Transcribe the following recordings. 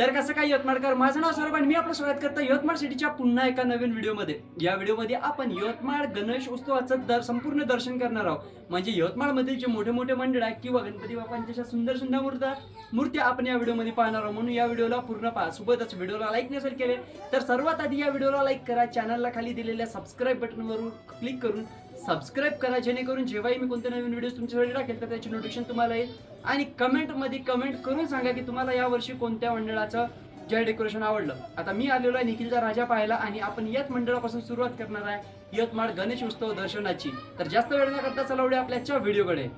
तर कसं काय यवतमाळकर? माझं नाव सौरभ आणि मी आपलं स्वागत करतो यवतमाळ सिटीच्या पुन्हा एका नवीन व्हिडिओमध्ये. या व्हिडिओमध्ये आपण यवतमाळ गणेश उत्सवाचं दर संपूर्ण दर्शन करणार आहोत. म्हणजे यवतमाळमधील जे मोठे मोठे मंडळ आहे किंवा गणपती बाप्पांच्या अशा सुंदर सुंदर मूर्त्या मूर्ती आपण या व्हिडिओमध्ये पाहणार आहोत. म्हणून या व्हिडिओला पूर्ण पहा. सोबतच व्हिडिओला लाईक नसेल केले तर सर्वात आधी या व्हिडिओला लाईक करा. चॅनलला खाली दिलेल्या सबस्क्राईब बटनवरून क्लिक करून सबस्क्राईब करा जेणेकरून जेव्हाही मी कोणते नवीन व्हिडिओ तुमच्यासाठी टाकेल तर त्याची नोटिफिकेशन तुम्हाला येईल. आणि कमेंटमध्ये कमेंट करून सांगा की तुम्हाला यावर्षी कोणत्या मंडळाचं जय डेकोरेशन आवडलं. आता मी आलेलो आहे निखिलचा राजा पाहायला आणि आपण याच मंडळापासून सुरुवात करणार आहे. यवतमाळ गणेश उत्सव दर्शनाची. तर जास्त वेळ न करता चला आपल्याच्या व्हिडिओकडे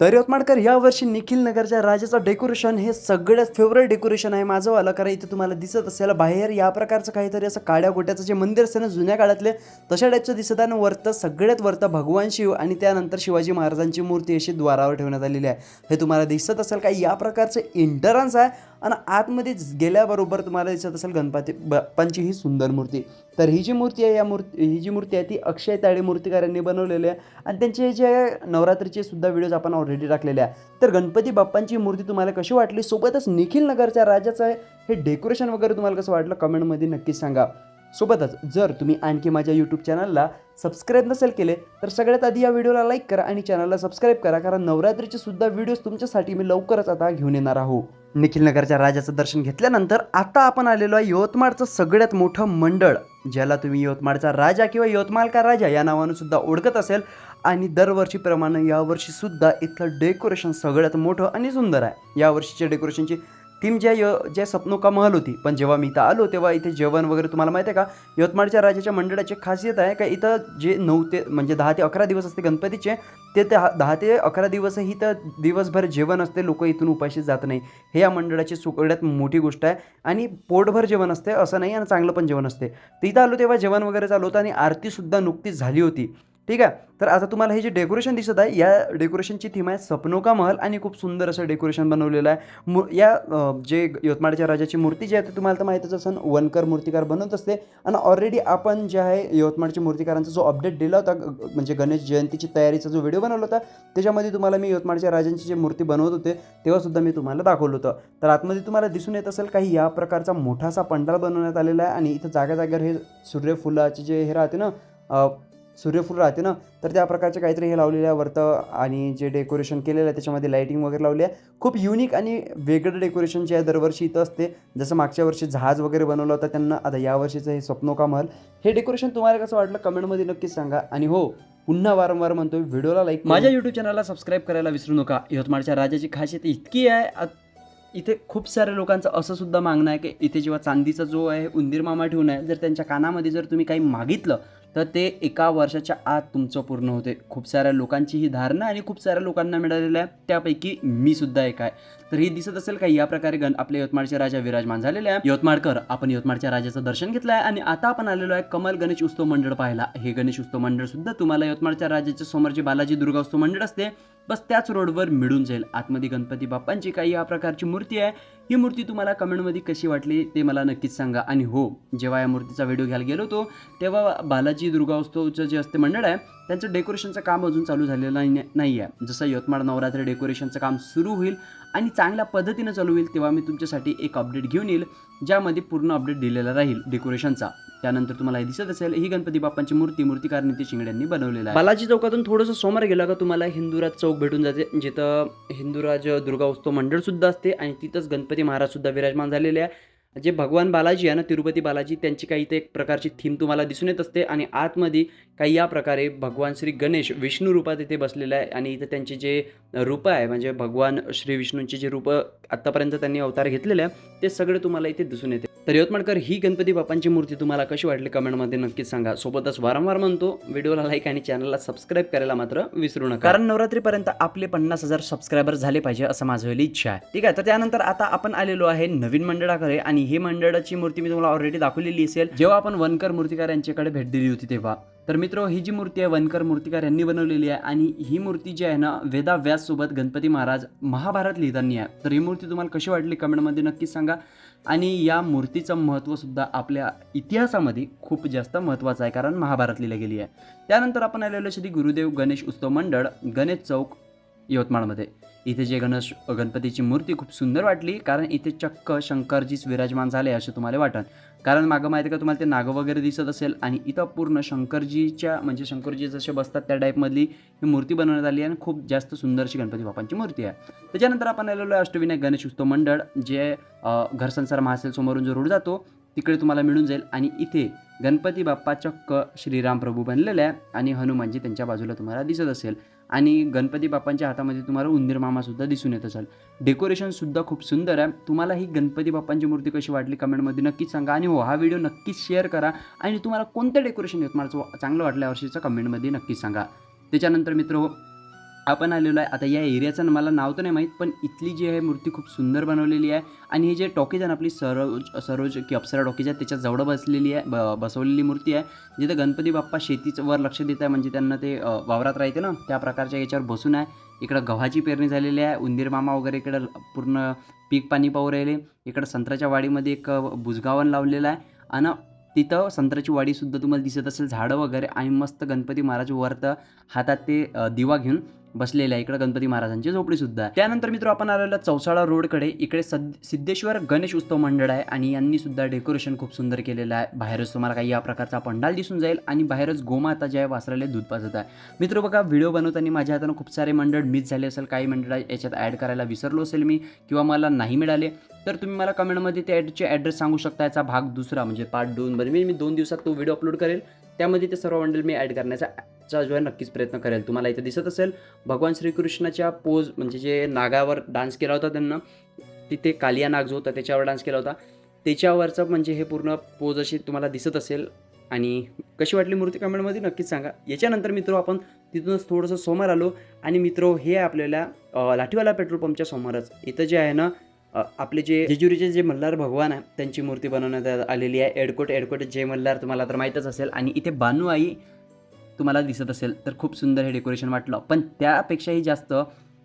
तर यवतमाळकर यावर्षी निखिल नगरच्या राजाचं डेकोरेशन हे सगळ्यात फेवरेट डेकोरेशन आहे माझं वाला. कारण इथे तुम्हाला दिसत असेल बाहेर या प्रकारचं काहीतरी असं काड्या गोट्याचं जे मंदिर असतं ना जुन्या काळातले तशा टाईपचं दिसत आहे आणि वरतं सगळ्यात वरतं भगवान शिव आणि त्यानंतर शिवाजी महाराजांची मूर्ती अशी द्वारावर ठेवण्यात आलेली आहे. हे तुम्हाला दिसत असेल काय या प्रकारचं एंटरन्स आहे आणि आतमध्ये गेल्याबरोबर तुम्हाला दिसत असेल गणपती बाप्पांची ही सुंदर मूर्ती. तर ही जी मूर्ती आहे या मूर्ती ही जी मूर्ती आहे ती अक्षय ताळे मूर्तिकारांनी बनवलेली आहे. आणि त्यांचे जे नवरात्रीचे सुद्धा व्हिडिओज आपण ऑलरेडी टाकलेले आहे. तर गणपती बाप्पांची मूर्ती तुम्हाला कशी वाटली? सोबतच निखिल नगरच्या राजाचं आहे हे डेकोरेशन वगैरे तुम्हाला कसं वाटलं? कमेंटमध्ये नक्कीच सांगा. सोबतच जर तुम्ही आणखी माझ्या यूट्यूब चॅनलला सबस्क्राईब नसेल केले तर सगळ्यात आधी या व्हिडिओला लाईक करा आणि चॅनलला सबस्क्राईब करा कारण नवरात्रीचे सुद्धा व्हिडिओज तुमच्यासाठी मी लवकरच आता घेऊन येणार आहो. निखिल नगरच्या राजाचं दर्शन घेतल्यानंतर आता आपण आलेलो आहे यवतमाळचं सगळ्यात मोठं मंडळ ज्याला तुम्ही यवतमाळचा राजा किंवा यवतमाळ का राजा या नावानं सुद्धा ओळखत असेल. आणि दरवर्षीप्रमाणे यावर्षीसुद्धा इथलं डेकोरेशन सगळ्यात मोठं आणि सुंदर आहे. यावर्षीच्या डेकोरेशनची टीम ज्या य ज्या सपनो का महल होती पण जेव्हा मी इथं आलो तेव्हा इथे जेवण वगैरे तुम्हाला माहिती आहे का? यवतमाळच्या राजाच्या मंडळाची खासियत आहे का इथं जे नऊ ते म्हणजे दहा ते अकरा दिवस असते गणपतीचे ते दहा ते अकरा दिवसही तर दिवसभर जेवण असते लोक इथून उपाशी जात नाही. हे या मंडळाची सुकड्यात मोठी गोष्ट आहे. आणि पोटभर जेवण असते असं नाही आणि चांगलं पण जेवण असते. तिथं आलो तेव्हा जेवण वगैरे चालू होतं आणि आरतीसुद्धा नुकतीच झाली होती. ठीक आहे? तर आता तुम्हाला हे जे डेकोरेशन दिसत आहे या डेकोरेशनची थीम आहे सपनो का महल आणि खूप सुंदर असं डेकोरेशन बनवलेलं आहे. मु या जे यवतमाळच्या राजाची मूर्ती जी आहे ते तुम्हाला तर माहीतच असेल वनकर मूर्तिकार बनवत असते. आणि ऑलरेडी आपण जे आहे यवतमाळच्या मूर्तिकारांचा जो अपडेट दिला होता ग- म्हणजे गणेश जयंतीची तयारीचा जो व्हिडिओ बनवला होता त्याच्यामध्ये तुम्हाला मी यवतमाळच्या राजांची जे मूर्ती बनवत होते तेव्हासुद्धा मी तुम्हाला दाखवलं होतं. तर आतमध्ये तुम्हाला दिसून येत असेल काही या प्रकारचा मोठासा पंडाल बनवण्यात आलेला आहे. आणि इथं जागा जागेवर हे सूर्यफुलाचे जे हे राहते ना सूर्यफूल राहते ना तर त्या प्रकारचे काहीतरी हे लावलेलं आहे वरतं आणि जे डेकोरेशन केलेलं आहे त्याच्यामध्ये लाईटिंग वगैरे लावली आहे. खूप युनिक आणि वेगळं डेकोरेशन जे आहे दरवर्षी इथं असते. जसं मागच्या वर्षी जहाज वगैरे बनवलं होतं त्यांना आता यावर्षीचं हे स्वप्नो का महल हे डेकोरेशन तुम्हाला कसं वाटलं? कमेंटमध्ये नक्कीच सांगा. आणि हो पुन्हा वारंवार म्हणतो व्हिडिओला लाईक माझ्या यूट्यूब चॅनलला सबस्क्राईब करायला विसरू नका. यवतमाळच्या राजाची खासियत इतकी आहे इथे खूप साऱ्या लोकांचं असं सुद्धा मागणं आहे की इथे जेव्हा चांदीचा जो आहे उंदीर मामा ठेवून आहे जर त्यांच्या कानामध्ये जर तुम्ही काही मागितलं तर ते एका वर्षाच्या आत तुमचं पूर्ण होते. खूप साऱ्या लोकांची ही धारणा आणि खूप साऱ्या लोकांना मिळालेल्या आहे त्यापैकी मी सुद्धा एक आहे. तर हे दिसत असेल का या प्रकारे गण आपल्या यवतमाळचे राजा विराजमान झालेले आहे यवतमाळकर आपण यवतमाळच्या राजाचं दर्शन घेतलं आहे आणि आता आपण आलेलो आहे कमल गणेश उत्सव मंडळ पाहायला. हे गणेश उत्सव मंडळ सुद्धा तुम्हाला यवतमाळच्या राजाच्या समोर जे बालाजी दुर्गा उत्सव मंडळ असते. बस त्याच रोडवर मिळून जाईल. आतमध्ये गणपती बाप्पांची काही या प्रकारची मूर्ती आहे. ही मूर्ती तुम्हाला कमेंटमध्ये कशी वाटली ते मला नक्कीच सांगा. आणि हो जेव्हा या मूर्तीचा व्हिडिओ घ्यायला गेलो होतो तेव्हा बालाजी दुर्गा उत्सवचं जे असते मंडळ आहे त्यांचं डेकोरेशनचं काम अजून चालू झालेलं नाही नाही आहे. जसं यवतमाळ नवरात्री डेकोरेशनचं काम सुरू होईल आणि चांगल्या पद्धतीनं चालू होईल तेव्हा मी तुमच्यासाठी एक अपडेट घेऊन येईल ज्यामध्ये पूर्ण अपडेट दिलेला राहील डेकोरेशनचा. त्यानंतर तुम्हाला हे दिसत असेल ही गणपती बाप्पांची मूर्ती मूर्तिकार निती शिंगड्यांनी बनवलेला आहे. बालाजी चौकातून थोडंसं समोर गेला का तुम्हाला हिंदुराज चौक भेटून जाते जिथं हिंदुराज दुर्गा उत्सव मंडळ सुद्धा असते आणि तिथंच गणपती महाराज सुद्धा विराजमान झालेले आहे. जे भगवान बालाजी आहे ना तिरुपती बालाजी त्यांची काही इथे एक प्रकारची थीम तुम्हाला दिसून येत असते आणि आतमध्ये काही या प्रकारे भगवान श्री गणेश विष्णू रूपात इथे बसलेलं आहे आणि इथं त्यांचे जे रूपं आहे म्हणजे भगवान श्री विष्णूंचे जे रूपं आत्तापर्यंत त्यांनी अवतार घेतलेले आहे ते सगळे तुम्हाला इथे दिसून येते. तर यवतमाळकर ही गणपती बाप्पांची मूर्ती तुम्हाला कशी वाटली कमेंटमध्ये नक्कीच सांगा. सोबतच वारंवार म्हणतो व्हिडिओला लाईक आणि चॅनलला सबस्क्राईब करायला मात्र विसरू नका. कारण नवरात्रीपर्यंत आपले पन्नास हजार सबस्क्रायबर झाले पाहिजे असं माझं इच्छा आहे. ठीक आहे तर त्यानंतर आता आपण आलेलो आहे नवीन मंडळाकडे आणि आणि ही मंडळाची मूर्ती मी तुम्हाला ऑलरेडी दाखवलेली असेल. जेव्हा आपण वनकर मूर्तिकार यांच्याकडे भेट दिली होती तेव्हा. तर मित्र ही जी मूर्ती आहे वनकर मूर्तिकार यांनी बनवलेली आहे आणि ही मूर्ती जी आहे ना वेदा व्यास सोबत गणपती महाराज महाभारत लिहितानी आहे. तर ही मूर्ती तुम्हाला कशी वाटली कमेंटमध्ये नक्कीच सांगा. आणि या मूर्तीचं महत्त्वसुद्धा आपल्या इतिहासामध्ये खूप जास्त महत्त्वाचं आहे कारण महाभारत लिहिली गेली आहे. त्यानंतर आपण आलेलो श्री गुरुदेव गणेश उत्सव मंडळ गणेश चौक यवतमाळमध्ये. इथे जे गणेश गणपतीची मूर्ती खूप सुंदर वाटली कारण इथे चक्क शंकरजीच विराजमान झाले असे तुम्हाला वाटत कारण मागं माहिती आहे का तुम्हाला ते नागं वगैरे दिसत असेल आणि इथं पूर्ण शंकरजीच्या म्हणजे शंकरजी जसे बसतात त्या टाईपमधली ही मूर्ती बनवण्यात आली आहे आणि खूप जास्त सुंदरशी गणपती बाप्पांची मूर्ती आहे. त्याच्यानंतर आपण आलेलो आहे अष्टविनायक गणेश उत्सव मंडळ जे घरसंसार महासेल समोरून जो रोड जातो तिकडे तुम्हाला मिळून जाईल आणि इथे गणपती बाप्पा चक्क श्रीराम प्रभू बनलेले आहे आणि हनुमानजी त्यांच्या बाजूला तुम्हाला दिसत असेल. आणि गणपती बाप्पांच्या हातामध्ये तुम्हाला उंदीर मामासुद्धा दिसून येत असाल. डेकोरेशनसुद्धा खूप सुंदर आहे. तुम्हाला ही गणपती बाप्पांची मूर्ती कशी वाटली कमेंटमध्ये नक्कीच सांगा आणि हो हा व्हिडिओ नक्कीच शेअर करा आणि तुम्हाला कोणतं डेकोरेशन यवतमाळचं चांगलं वाटलं वर्षीचं कमेंटमध्ये नक्कीच सांगा. त्याच्यानंतर मित्र हो, आपण आलेलो आहे. आता या एरियाचं मला नाव तर नाही माहीत पण इथली जी आहे मूर्ती खूप सुंदर बनवलेली आहे. आणि हे जे टॉकीज आहे ना आपली सरोज सरोज की अप्सरा टॉकीज आहे त्याच्याजवळ बसलेली आहे ब बसवलेली मूर्ती आहे. जिथं गणपती बाप्पा शेतीचं वर लक्ष देत आहे म्हणजे त्यांना ते वावरात राहते ना त्या प्रकारच्या याच्यावर बसून आहे. इकडं गव्हाची पेरणी झालेली आहे उंदीर मामा वगैरे इकडं पूर्ण पीक पाणी पाहू राहिले. इकडं संत्र्याच्या वाडीमध्ये एक बुजगावन लावलेलं आहे. आणि तिथं संत्र्याची वाडीसुद्धा तुम्हाला दिसत असेल झाडं वगैरे आणि मस्त गणपती महाराज वरतं हातात ते दिवा घेऊन बसलेला आहे इकडे गणपती महाराजांची झोपडीसुद्धा त्यानंतर मित्र आपण आलेला चौसाळा रोडकडे. इकडे सद सिद्धेश्वर गणेश उत्सव मंडळ आहे आणि यांनी सुद्धा डेकोरेशन खूप सुंदर केलेलं आहे. बाहेरच तुम्हाला काही या प्रकारचा पंडाल दिसून जाईल आणि बाहेरच गोमाता जे आहे वासराले दूध पाजत आहे. मित्र बघा व्हिडिओ बनवताना माझ्या हातानं खूप सारे मंडळ मिस झाले असेल. काही मंडळ याच्यात ॲड करायला विसरलो असेल मी किंवा मला नाही मिळाले. तर तुम्ही मला कमेंटमध्ये ते ॲडचे ॲड्रेस सांगू शकता. याचा भाग दुसरा म्हणजे पार्ट दोनमध्ये मी मी दोन दिवसात तो व्हिडिओ अपलोड करेल. त्यामध्ये ते सर्व मंडळ मी ॲड करण्याचा चा जो आहे नक्कीच प्रयत्न करेल. तुम्हाला इथे दिसत असेल भगवान श्रीकृष्णाच्या पोज म्हणजे जे नागावर डान्स केला होता त्यांना तिथे कालिया नाग जो होता त्याच्यावर डान्स केला होता. त्याच्यावरचं म्हणजे हे पूर्ण पोज अशी तुम्हाला दिसत असेल. आणि कशी वाटली मूर्ती कमेंटमध्ये नक्कीच सांगा. याच्यानंतर मित्र आपण तिथूनच थोडंसं समोर आलो. आणि मित्र हे आपल्याला लाठीवाला पेट्रोल पंपच्या समोरच इथं जे आहे ना आपले जे जेजुरीचे जे मल्हार भगवान आहे त्यांची मूर्ती बनवण्यात आलेली आहे. एडकोट एडकोट जे मल्हार तुम्हाला तर माहीतच असेल. आणि इथे बानू आई तुम्हाला दिसत असेल तर खूप सुंदर हे डेकोरेशन वाटलं. पण त्यापेक्षाही जास्त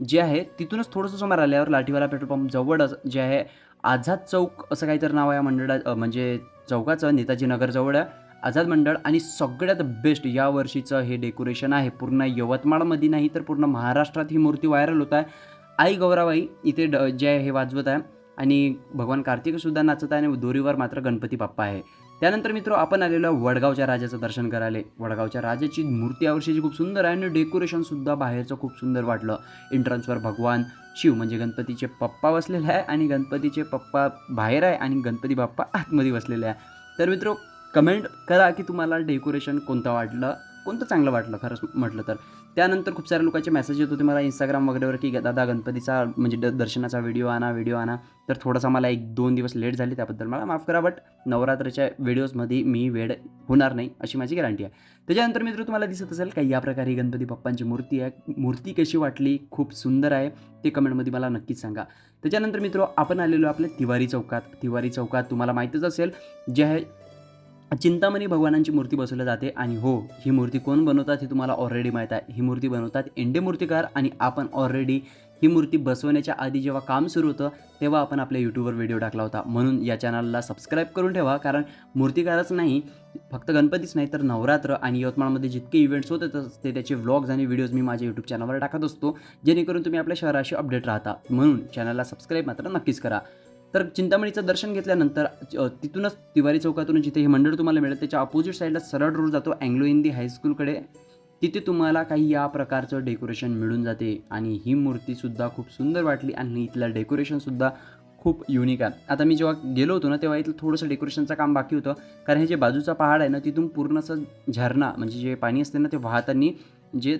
जे आहे तिथूनच थोडंसं समोर आल्यावर लाठीवाला पेट्रोल पंप जवळच जे आहे आझाद चौक असं काहीतरी नाव आहे या मंडळा म्हणजे चौकाचं नेताजी नगरजवळ आहे आझाद मंडळ. आणि सगळ्यात बेस्ट या वर्षीचं हे डेकोरेशन आहे. पूर्ण यवतमाळमध्ये नाही तर पूर्ण महाराष्ट्रात ही मूर्ती व्हायरल होत आहे. आई गौराबाई इथे ड जे आहे हे वाजवत आहे. आणि भगवान कार्तिकसुद्धा नाचत आहे आणि दोरीवर मात्र गणपती बाप्पा आहे. त्यानंतर मित्र आपण आलेलो वडगावच्या राजाचं दर्शन करायला. वडगावच्या राजाची मूर्ती यावर्षीची खूप सुंदर आहे आणि डेकोरेशनसुद्धा बाहेरचं खूप सुंदर वाटलं. एंट्रन्सवर भगवान शिव म्हणजे गणपतीचे पप्पा बसलेले आहे आणि गणपतीचे पप्पा बाहेर आहे आणि गणपती बाप्पा आतमध्ये बसलेले आहे. तर मित्र कमेंट करा की तुम्हाला डेकोरेशन कोणतं वाटलं? कोणतं चांगलं वाटलं खरंच म्हटलं तर? त्यानंतर खूप साऱ्या लोकांचे मेसेज येत होते मला इंस्टाग्राम वगैरेवर की दादा गणपतीचा म्हणजे द दर्शनाचा व्हिडिओ आणा व्हिडिओ आणा. तर थोडासा मला एक दोन दिवस लेट झाली त्याबद्दल मला माफ करा बट नवरात्राच्या व्हिडिओजमध्ये मी वेळ होणार नाही अशी माझी गॅरंटी आहे. त्याच्यानंतर मित्र तुम्हाला दिसत असेल का या प्रकारे गणपती बाप्पांची मूर्ती आहे. मूर्ती कशी वाटली खूप सुंदर आहे. ते कमेंटमध्ये मला नक्कीच सांगा. त्याच्यानंतर मित्र आपण आलेलो आपल्या तिवारी चौकात. तिवारी चौकात तुम्हाला माहीतच असेल जे आहे चिंतामणी भगवानांची मूर्ती बसवली जाते आणि हो ही मूर्ती कोण बनवतात हे तुम्हाला ऑलरेडी माहीत आहे. ही मूर्ती बनवतात एंडे मूर्तिकार आणि आपण ऑलरेडी ही मूर्ती बसवण्याच्या आधी जेव्हा काम सुरू होतं तेव्हा आपण आपल्या यूट्यूबवर व्हिडिओ टाकला होता. म्हणून या चॅनलला सबस्क्राईब करून ठेवा कारण मूर्तिकारच नाही फक्त गणपतीच नाही तर नवरात्र आणि यवतमाळमध्ये जितके इव्हेंट्स होत असते त्याचे व्लॉग्स आणि व्हिडिओज मी माझ्या यूट्यूब चॅनलवर टाकत असतो जेणेकरून तुम्ही आपल्या शहराशी अपडेट राहता. म्हणून चॅनलला सबस्क्राईब मात्र नक्कीच करा. तर चिंतामणीचं दर्शन घेतल्यानंतर तिथूनच तिवारी चौकातून जिथे हे मंडळ तुम्हाला मिळेल त्याच्या अपोजिट साईडला सरळ रोड जातो अँग्लो हिंदी हायस्कूलकडे तिथे तुम्हाला काही या प्रकारचं डेकोरेशन मिळून जाते आणि ही मूर्तीसुद्धा खूप सुंदर वाटली आणि इथलं डेकोरेशनसुद्धा खूप युनिक आहे. आता मी जेव्हा गेलो होतो ना तेव्हा इथलं थोडंसं डेकोरेशनचं काम बाकी होतं. कारण हे जे बाजूचा पहाड आहे ना तिथून पूर्ण असं झरणा म्हणजे जे पाणी असते ना ते वाहताना जे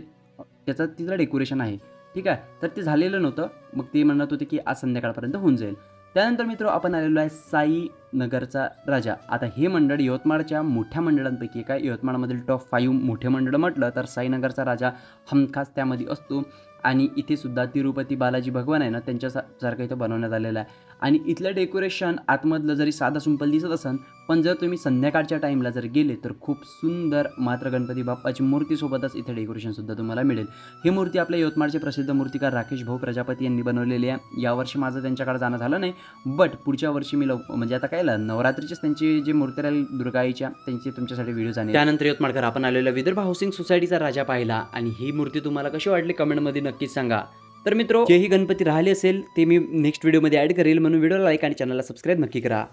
त्याचं तिथलं डेकोरेशन आहे. ठीक आहे? तर ते झालेलं नव्हतं. मग ते म्हणत होते की आज संध्याकाळपर्यंत होऊन जाईल. त्यानंतर मित्र आपण आलेलो आहे साई नगरचा राजा. आता हे मंडळ यवतमाळच्या मोठ्या मंडळांपैकी एक आहे. यवतमाळमधील टॉप फाईव्ह मोठे मंडळ म्हटलं तर साईनगरचा राजा हमखास त्यामध्ये असतो. आणि इथे सुद्धा तिरुपती बालाजी भगवान आहे ना त्यांच्यासारखं इथं बनवण्यात आलेलं आहे. आणि इथलं डेकोरेशन आतमधलं जरी साधा सिंपल दिसत असन पण जर तुम्ही संध्याकाळच्या टाईमला जर गेले तर खूप सुंदर मात्र गणपती बाप्पाची मूर्तीसोबतच इथे डेकोरेशनसुद्धा तुम्हाला मिळेल. ही मूर्ती आपल्या यवतमाळचे प्रसिद्ध मूर्तिकार राकेश भाऊ प्रजापती यांनी बनवलेली आहे. यावर्षी माझं त्यांच्याकडे जाणं झालं नाही बट पुढच्या वर्षी मी लव म्हणजे आता काय नवरात्रीचेच त्यांची जे मूर्ती राहील दुर्गाईच्या त्यांची तुमच्यासाठी व्हिडिओ जाणे त्यानंतर यवतमाळकर आपण आलेला विदर्भ हाऊसिंग सोसायटीचा राजा पाहिला. आणि ही मूर्ती तुम्हाला कशी वाटली? कमेंटमध्ये नक्कीच सांगा. तर मित्र जेही गणपती राहिले असेल ते मी नेक्स्ट व्हिडिओमध्ये ॲड करेल. म्हणून व्हिडिओला लाईक आणि चॅनलला सबस्क्राईब नक्की करा.